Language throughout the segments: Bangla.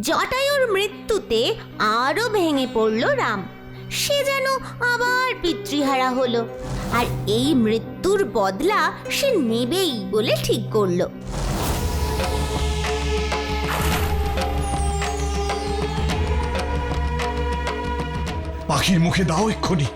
জটায়ুর মৃত্যুতে আরও ভেঙে পড়ল রাম। সে যেন আবার পিতৃহারা হলো। আর এই মৃত্যুর বদলা সে নেবেই বলে ঠিক করল। পাখির মুখে দাও এক্ষুনি।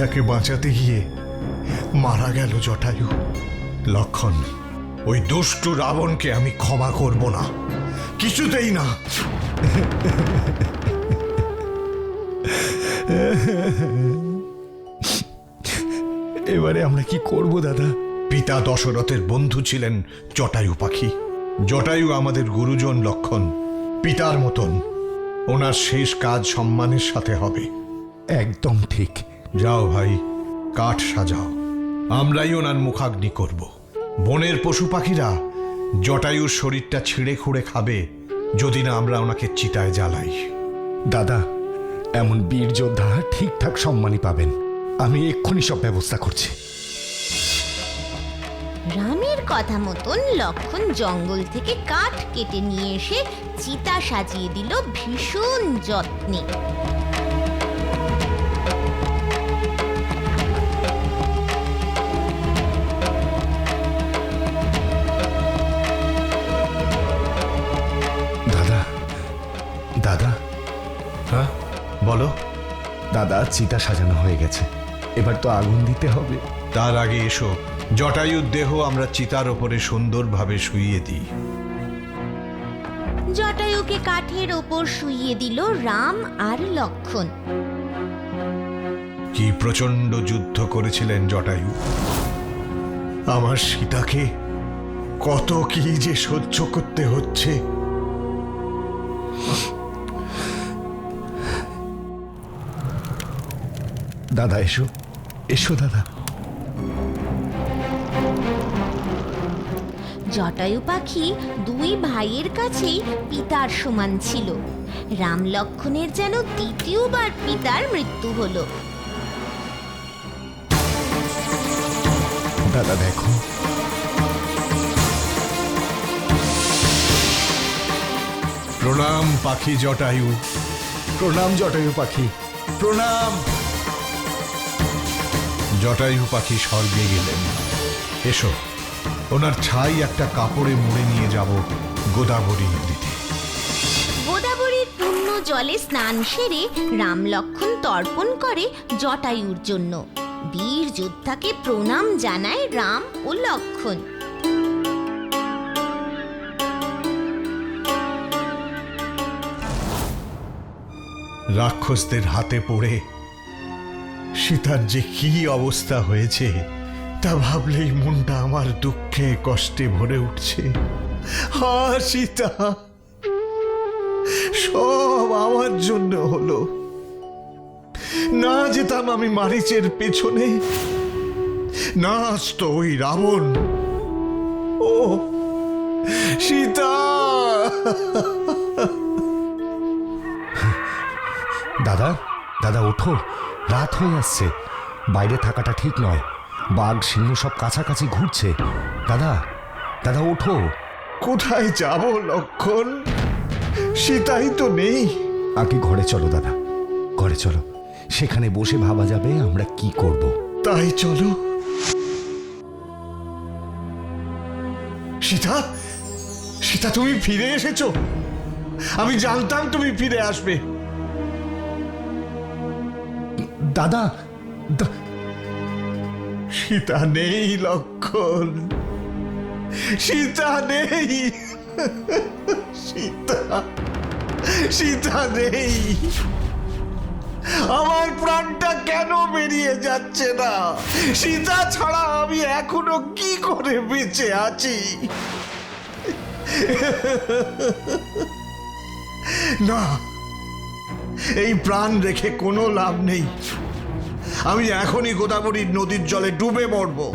সীতাকে বাঁচাতে গিয়ে মারা গেল জটায়ু। লক্ষণ, ওই দুষ্টু রাবণকে আমি ক্ষমা করব না। কিছুতেই না। এবারে আমরা কি করব দাদা? পিতা দশরথের বন্ধু ছিলেন জটায়ু পাখি। জটায়ু আমাদের গুরুজন লক্ষণ, পিতার মতন। ওনার শেষ কাজ সম্মানের সাথে হবে। একদম ঠিক। যাও ভাই কাঠ সাজাও। আমরাই ওনার মুখাগ্নি করব। বনের পশু পাখিরা জটায়ুর শরীরটা ছিঁড়ে খুঁড়ে খাবে যদি না আমরা ওনাকে চিতায় জ্বালাই। দাদা এমন বীর যোদ্ধা ঠিকঠাক সম্মানই পাবেন। আমি এক্ষুনি সব ব্যবস্থা করছি। রামের কথা মতন লক্ষণ জঙ্গল থেকে কাঠ কেটে নিয়ে এসে চিতা সাজিয়ে দিল ভীষণ যত্নে। দাদা চিতা সাজানো হয়ে গেছে। এবার তো আগুন দিতে হবে। তার আগে এসো। জটায়ুর দেহ আমরা চিতার ওপরে সুন্দরভাবে শুইয়ে দিই। জটায়ুকে কাঠের ওপর শুইয়ে দিল রাম আর লক্ষণ। কি প্রচণ্ড যুদ্ধ করেছিলেন জটায়ু। আমার সীতাকে কত কি যে সহ্য করতে হচ্ছে। দাদা এসো। এসো দাদা। জটায়ু পাখি দুই ভাইয়ের কাছেই পিতার সমান ছিল। রাম লক্ষণের যেন দ্বিতীয়বার পিতার মৃত্যু হলো। দাদা দেখো। প্রণাম পাখি জটায়ু। প্রণাম জটায়ু পাখি। প্রণাম। জটায়ু পাখি স্বর্গে গেলেন এসো ওনার ছাই একটা কাপড়ে মুড়ে নিয়ে যাব গোদাবরী নদীতে। গোদাবরীর পূর্ণ জলে স্নান সেরে রাম লক্ষণ তর্পণ করে জটায়ুর জন্য। বীর যোদ্ধাকে প্রণাম জানায় রাম ও লক্ষণ। রাক্ষসদের হাতে পড়ে সীতার যে কি অবস্থা হয়েছে, তা ভাবলেই মনটা আমার দুঃখে কষ্টে ভরে উঠছে। হা সীতা! সব আমার জন্য হলো। না যেতাম আমি মারিচের পেছনে, না আসতো ওই রাবণ। ও, সীতা! দাদা দাদা, ওঠো। রাত হয়ে আসছে। বাইরে থাকাটা ঠিক নয়। বাঘ সিংহ সব কাছাকাছি ঘুরছে। দাদা দাদা ওঠো। কোথায় যাব লক্ষণ? সীতাই তো নেই। আগে ঘরে চলো দাদা। ঘরে চলো। সেখানে বসে ভাবা যাবে আমরা কি করব। তাই চলো। সীতা সীতা তুমি ফিরে এসেছ? আমি জানতাম তুমি ফিরে আসবে। দাদা সীতা নেই, লক্ষণ। সীতা নেই। সীতা সীতা নেই। আমার প্রাণটা কেন বেরিয়ে যাচ্ছে না? সীতা ছাড়া আমি এখনও কি করে বেঁচে আছি? না, এই প্রাণ রেখে কোনো লাভ নেই। আমি এখনই গোদাবরীর নদীর জলে ডুবে মরবো।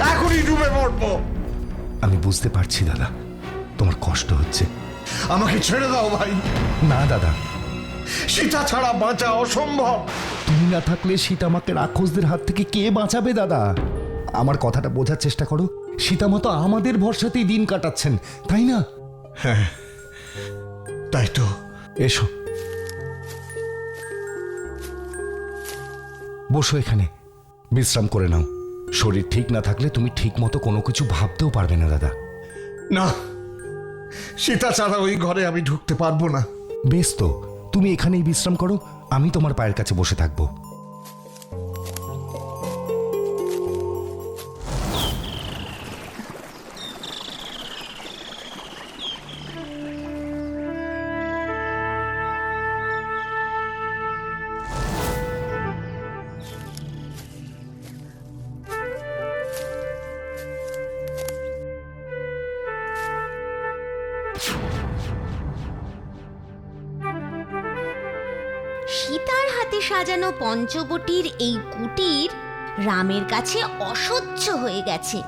এখনই ডুবে মরবো। আমি বুঝতে পারছি দাদা। তোমার কষ্ট হচ্ছে। আমাকে ছেড়ে দাও ভাই। না দাদা। সীতা ছাড়া বাঁচা অসম্ভব। তুমি না থাকলে সীতামাকে রাক্ষসদের হাত থেকে কে বাঁচাবে দাদা? আমার কথাটা বোঝার চেষ্টা করো। সীতামা তো আমাদের ভরসাতেই দিন কাটাচ্ছেন তাই না? হ্যাঁ তাই তো। এসো। বসো এখানে। বিশ্রাম করে নাও। শরীর ঠিক না থাকলে তুমি ঠিক মতো কোনো কিছু ভাবতেও পারবে না দাদা। না সীতা ছাড়া ওই ঘরে আমি ঢুকতে পারব না। বেশ তো তুমি এখানেই বিশ্রাম করো আমি তোমার পায়ের কাছে বসে থাকব। সাজানো পঞ্চবটির এই কুটির রামের কাছে অসহ্য হয়ে গেছে।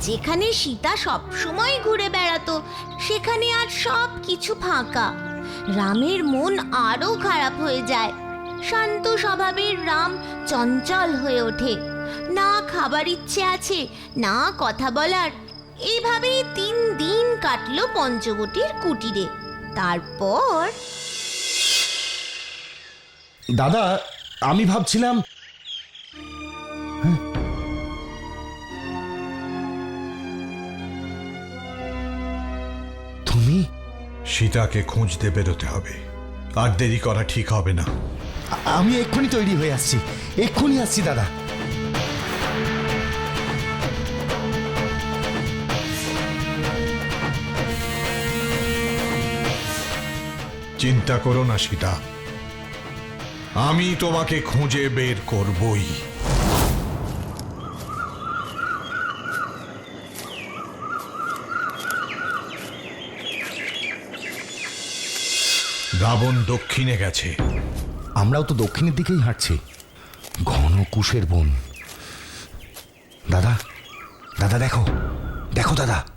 যেখানে সীতা সবসময় ঘুরে বেড়াতো, সেখানে আর সব কিছু ফাঁকা। রামের মন আরও খারাপ হয়ে যায়। শান্ত স্বভাবের রাম চঞ্চল হয়ে ওঠে। না খাবার ইচ্ছে আছে, না কথা বলার। এইভাবেই তিন দিন কাটলো পঞ্চবটির কুটিরে। তারপর দাদা আমি ভাবছিলাম হ্যাঁ? তুমি? সীতাকে খুঁজতে বেরোতে হবে। আর দেরি করা ঠিক হবে না। আমি এক্ষুনি তৈরি হয়ে আসছি। এক্ষুনি আসছি দাদা। চিন্তা করো না সীতা। আমি তোমাকে খুঁজে বের করবই। রাবণ দক্ষিণে গেছে। আমরাও তো দক্ষিণের দিকেই হাঁটছি। ঘন কুশের বন। দাদা দাদা দেখো দেখো দাদা।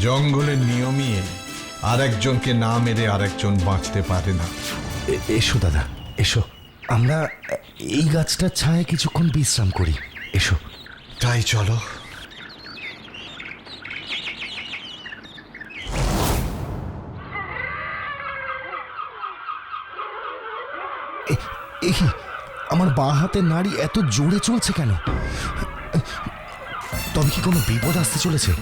জঙ্গলের নিয়মই এই। আরেকজনকে না মেরে আরেকজন বাঁচতে পারে না। এসো দাদা এসো। আমরা এই গাছটার ছায়ায় কিছুক্ষণ বিশ্রাম করি। এসো। তাই চলো। আমার বাঁ হাতের নাড়ি এত জোরে চলছে কেন? তবে কি কোনো বিপদ আসতে চলেছে?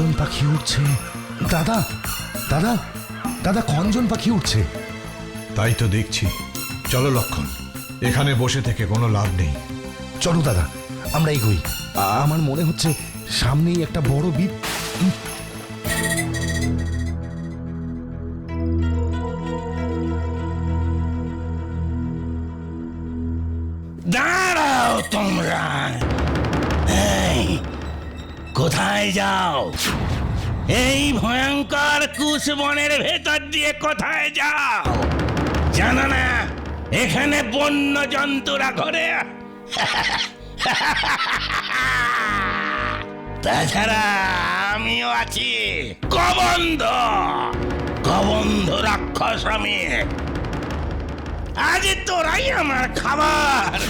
খঞ্জন পাখি উঠছে দাদা দাদা দাদা খঞ্জন পাখি উঠছে তাই তো দেখছি। চলো লক্ষণ এখানে বসে থেকে কোনো লাভ নেই। চলো দাদা আমরা এগোই। আমার মনে হচ্ছে সামনেই একটা বড় বিপ যাও। এই ভয়ঙ্কর কুশবনের ভেতর দিয়ে কোথায় যাও? জানো না, এখানে বন্য জন্তুরা ঘরে। তাছাড়া আমিও আছি। কবন্ধ। কবন্ধ রাক্ষস আমি। আজ তোরাই আমার খাবার।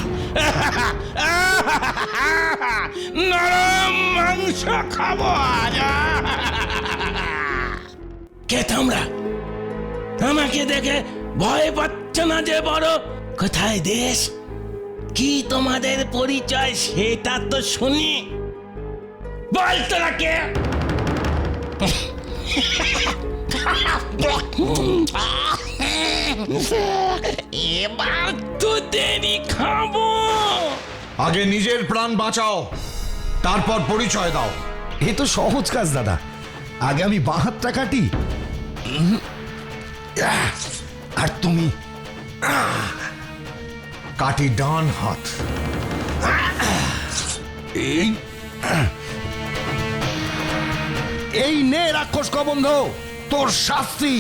নরম মাংস খাব আজ কে তোমরা? আমাকে দেখে ভয় পাচ্ছ না যে বড়? কোথায় দেশ? কি তোমাদের পরিচয় সেটা তো শুনি। বল তোরা কে? এবার তো দেরি খাব। আগে নিজের প্রাণ বাঁচাও তারপর পরিচয় দাও। এ তো সহজ কাজ দাদা। আগে আমি বাঁ হাতটা কাটি আর তুমি? কাটি ডান হাত। এই এই নে রাক্ষস কবন্ধ তোর শাস্তি।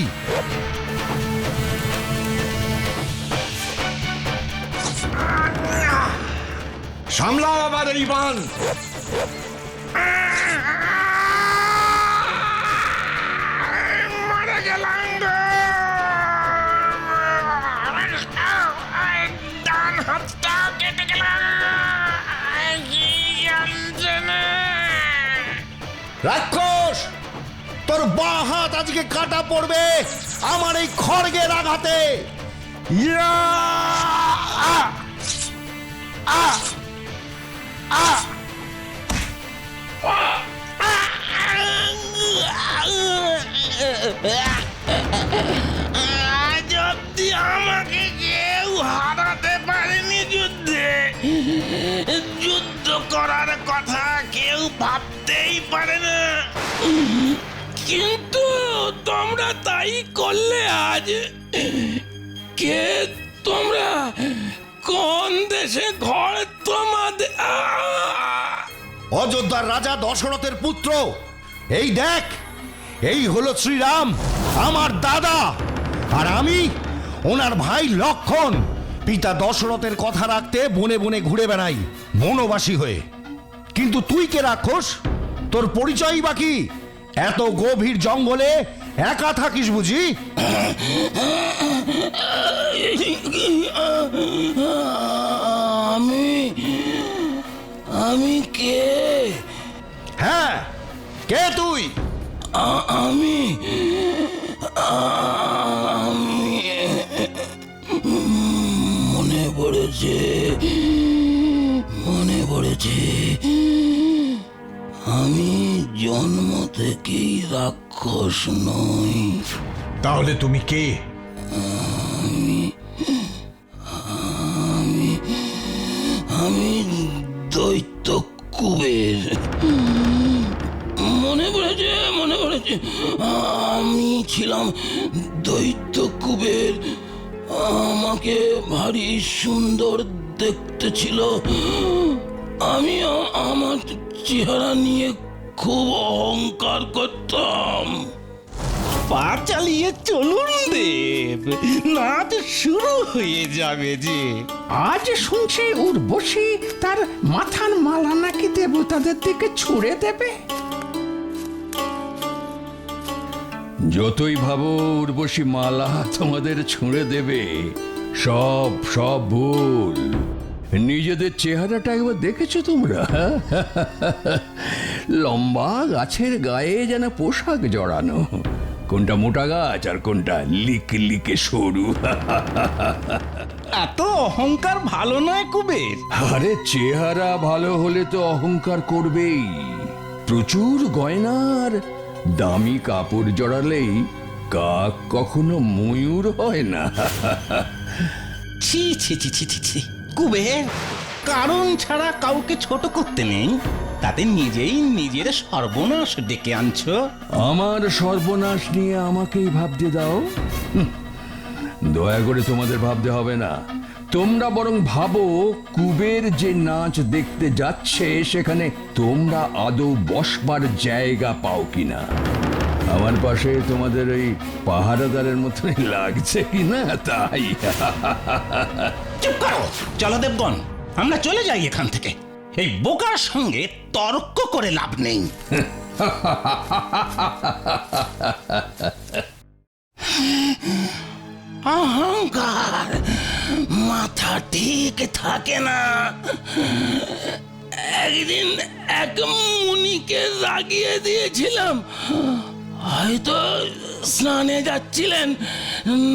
সামলাও আবার এই বান রাক্ষস তোর বাঁ হাত আজকে কাটা পড়বে আমার এই খড়গের আঘাতে ইয়া! আ! আ! আজ অব্দি আমাকে কেউ হারাতে পারেনি যুদ্ধে। যুদ্ধ করার কথা কেউ ভাবতেই পারে না। কিন্তু তোমরা তাই করলে আজ। কে তোমরা কোন দেশে ঘর তোমাদের অযোধ্যার রাজা দশরথের পুত্র এই দেখ এই হলো শ্রীরাম আমার দাদা আর আমি ওনার ভাই লক্ষণ পিতা দশরথের কথা রাখতে বনে বনে ঘুরে বেড়াই বনবাসী হয়ে কিন্তু তুই কে রাক্ষস তোর পরিচয়ই বাকি এত গভীর জঙ্গলে একা থাকিস বুঝি আমি আমি কে? হ্যাঁ কে তুই? আমি আমি মনে পড়েছে মনে পড়েছে আমি জন্ম থেকেই রাক্ষস নই। তাহলে তুমি কে? দৈত্য কুবের মনে পড়েছে মনে পড়েছে। আমি ছিলাম দৈত্য কুবের আমাকে ভারী সুন্দর দেখতে ছিল। আমি আমার চেহারা নিয়ে খুব অহংকার করতাম। পা চালিয়ে চলুন দেব। নাচ শুরু হয়ে যাবে যে। আজ শুনছি উর্বশী তার মাথার মালা নাকি দেবতাদের দিকে ছুড়ে দেবে? যতই ভাবো উর্বশী মালা তোমাদের ছুঁড়ে দেবে সব সব ভুল। নিজেদের চেহারাটা একবার দেখেছ তোমরা? লম্বা গাছের গায়ে যেন পোশাক জড়ানো। কোনটা মোটা গাছ আর কোনটা লিক লিকে সরু। এত অহংকার ভালো নয় কুবের। আরে চেহারা ভালো হলে তো অহংকার করবেই। প্রচুর গয়নার দামি কাপড় জড়ালেই কাক কখনো ময়ূর হয় না। ছি ছি ছি ছি ছি ছি। কুবের কারণ ছাড়া কাউকে ছোট করতে নেই। তাতে নিজেই নিজের সর্বনাশ ডেকে আনছো। আমার সর্বনাশ নিয়ে আমাকেই ভাবতে দাও। দয়া করে তোমাদের ভাবতে হবে না। তোমরা বরং ভাবো কুবের যে নাচ দেখতে যাচ্ছে সেখানে তোমরা আদৌ বসবার জায়গা পাও কিনা। আমার পাশে তোমাদের ওই পাহারাদারের মতনই লাগছে কিনা তাই? চুপ করো! জলদেবগণ আমরা চলে যাই এখান থেকে। এই বোকার সঙ্গে তর্ক করে লাভ নেই। অহংকার মাথা ঠিক থাকে না। একদিন এক মুনিকে রাগিয়ে দিয়েছিলাম। হয়তো স্নানে যাচ্ছিলেন,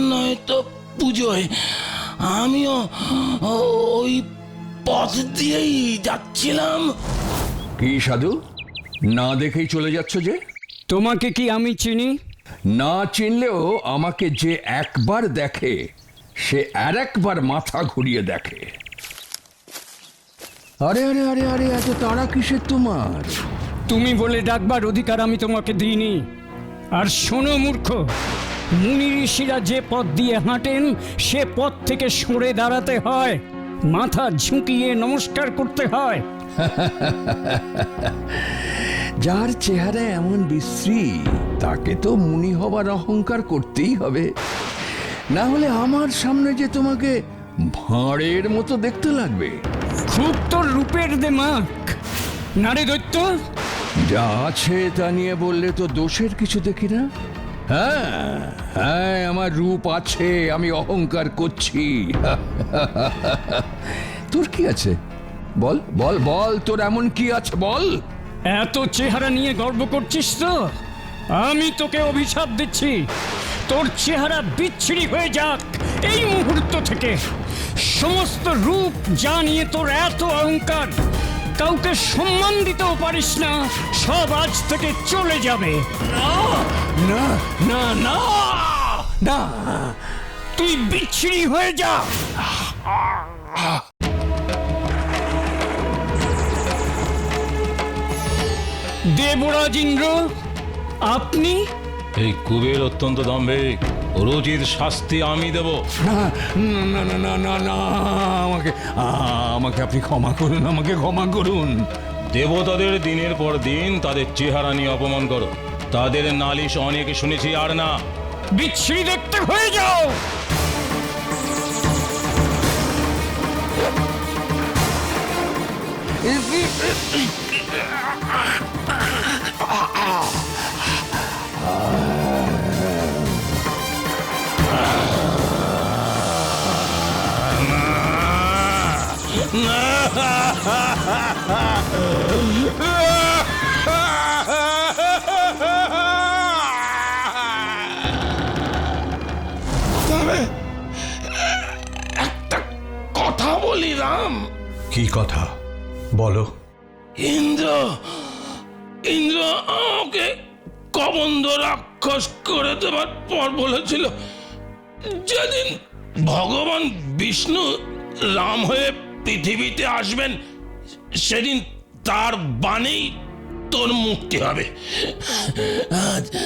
নয়তো পুজোয়। আমিও ওই পথ দিয়েই যাচ্ছিলাম। কি সাধু? না দেখেই চলে যাচ্ছ যে? তোমাকে কি আমি চিনি? না চিনলেও আমাকে যে একবার দেখে সে আর একবার মাথা ঘুরিয়ে দেখে। আরে আরে আরে আরে এত তাড়া কিসের তোমার? তুমি বলে ডাকবার অধিকার আমি তোমাকে দিইনি। আর শোনো মূর্খ মুনি ঋষিরা যে পথ দিয়ে হাঁটেন সে পথ থেকে সরে দাঁড়াতে হয়। মাথা ঝুঁকিয়ে নমস্কার করতে হয়। যার চেহারা এমন বিশ্রী তাকে তো মুনি হবার অহংকার করতেই হবে। না হলে আমার সামনে যে তোমাকে ভাঁড়ের মতো দেখতে লাগবে। খুব তোর রূপের দেমাক। নারে দৈত্য? যা আছে তা নিয়ে বললে তো দোষের কিছু দেখি না। হ্যাঁ হ্যাঁ আমার রূপ আছে, আমি অহংকার করছি। তোর কি আছে? বল বল বল, তোর এমন কি আছে? বল। এত চেহারা নিয়ে গর্ব করছিস তো? আমি তোকে অভিশাপ দিচ্ছি। তোর চেহারা বিচ্ছিরি হয়ে যাক এই মুহূর্ত থেকে। সমস্ত রূপ যা নিয়ে তোর এত অহংকার। কাউকে সম্মান দিতেও পারিস না, সব আজ থেকে চলে যাবে। না না না না, তুই বিচ্ছিরি হয়ে যা। দেবরাজ ইন্দ্র, আপনি? এই কুবের অত্যন্ত দম্ভিক। রুচির শাস্তি আমি দেব। না না না না না না আমাকে আমাকে আপনি ক্ষমা করুন আমাকে ক্ষমা করুন। দেবতাদের দিনের পর দিন তাদের চেহারা নিয়ে অপমান করো। তাদের নালিশ অনেক শুনেছি আর না। বিচ্ছিরি দেখতে হয়ে যাও। তবে একটা কথা বলি রাম। কি কথা? বলো। ইন্দ্র ইন্দ্র আমাকে কবন্ধ রাক্ষস করে দেবার পর বলেছিল যেদিন ভগবান বিষ্ণু রাম হয়ে পৃথিবীতে আসবেন সেদিন তার বাণেই তোর মুক্তি হবে। আজ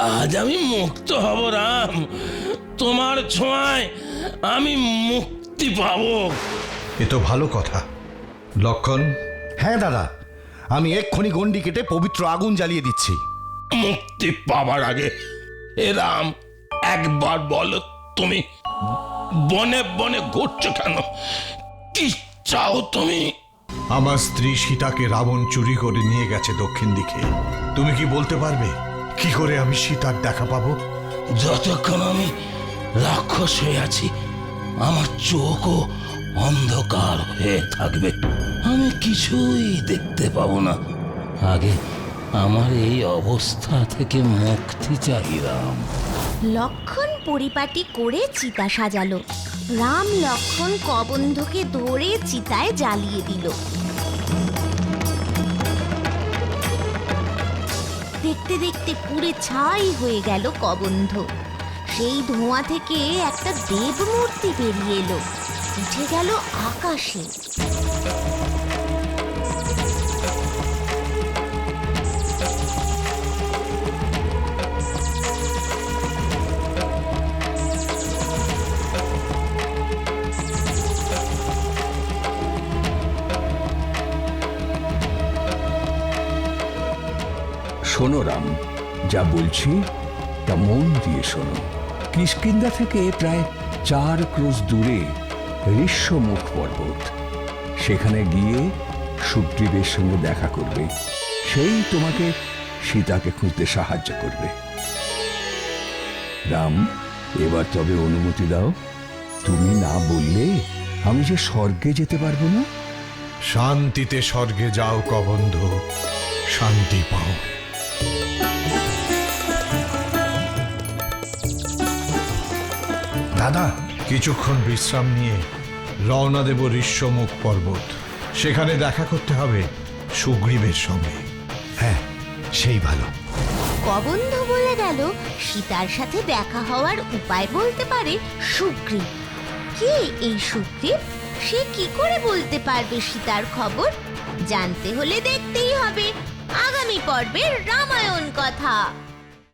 আজ আমি মুক্ত হব রাম। তোমার ছোঁয়ায় আমি মুক্তি পাবো। এ তো ভালো কথা। লক্ষণ? হ্যাঁ দাদা। আমি এক্ষুনি গন্ডি কেটে পবিত্র আগুন জ্বালিয়ে দিচ্ছি। মুক্তি পাবার আগে এ রাম একবার বলো তুমি বনে বনে ঘুরছো কেন? কি চাও তুমি? আমার স্ত্রী সীতাকে রাবণ চুরি করে নিয়ে গেছে দক্ষিণ দিকে। তুমি কি বলতে পারবে? কি করে আমি সীতার দেখা পাবো? যতক্ষণ আমি রাক্ষস হয়ে আছি আমার চোখও অন্ধকার হয়ে থাকবে। আমি কিছুই দেখতে পাবো না। আগে আমার এই অবস্থা থেকে মুক্তি চাই রাম লক্ষণ পরিপাটি করে চিতা সাজালো। রাম লক্ষণ কবন্ধকে ধরে চিতায় জ্বালিয়ে দিল। দেখতে দেখতে পুরে ছাই হয়ে গেল কবন্ধ। সেই ধোঁয়া থেকে একটা দেবমূর্তি বেরিয়ে এলো। উঠে গেল আকাশে। শোনো রাম, যা বলছি তা মন দিয়ে শোনো। কিষ্কিন্দা থেকে প্রায় চার ক্রোশ দূরে ঋষ্যমুখ পর্বত। সেখানে গিয়ে সুগ্রীবের সঙ্গে দেখা করবে। সেই তোমাকে সীতাকে খুঁজতে সাহায্য করবে। রাম, এবার তবে অনুমতি দাও। তুমি না বললে আমি যে স্বর্গে যেতে পারব না? শান্তিতে স্বর্গে যাও কবন্ধ, শান্তি পাও। দাদা, কিছুক্ষণ বিশ্রাম নিয়ে রওনা দেব ঋষ্যমুখ পর্বত। সেখানে দেখা করতে হবে সুগ্রীবের সঙ্গে। হ্যাঁ সেই ভালো। কবন্ধ বলে গেল, সীতার সাথে দেখা হওয়ার উপায় বলতে পারে সুগ্রীব। কে এই সুগ্রীব? সে কি করে বলতে পারবে সীতার খবর? জানতে হলে দেখতেই হবে। আগামী পর্বের রামায়ণ কথা।